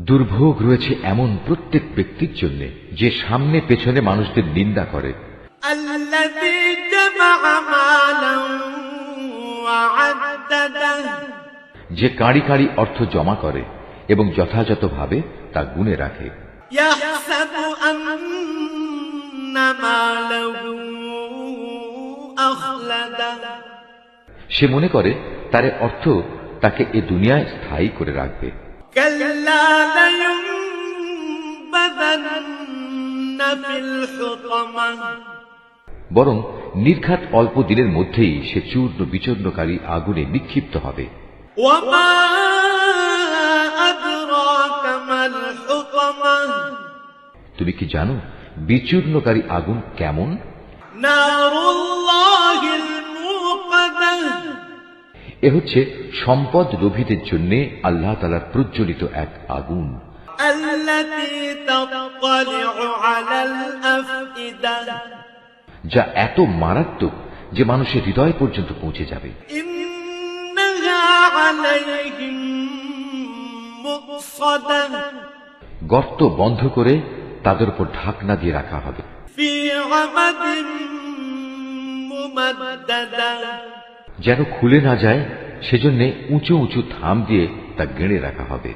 দুর্ভোগ রয়েছে এমন প্রত্যেক ব্যক্তির জন্য যে সামনে পেছনে মানুষদের নিন্দা করে। যে কাঁড়ি কাঁড়ি অর্থ জমা করে এবং যথাযথভাবে তা গুনে রাখে। মালহু আখলাদা। সে মনে করে তার অর্থ তাকে এ দুনিয়ায় স্থায়ী করে রাখবে। বরং নির্ঘাত অল্প দিনের মধ্যেই সে চূর্ণ বিচূর্ণকারী আগুনে নিক্ষিপ্ত হবে। তুমি কি জানো বিচূর্ণকারী আগুন কেমন? না এ হচ্ছে সম্পদ লোভীদের জন্য আল্লাহ তালার প্রজ্বলিত এক আগুন। যা এত মারাত্মক যে মানুষের হৃদয় পর্যন্ত পৌঁছে যাবে। গর্ত বন্ধ করে তাদের উপর ঢাকনা দিয়ে রাখা হবে। যেন খুলে না যায় সেজন্য উঁচু উঁচু থাম দিয়ে তা গেঁড়ে রাখা হবে।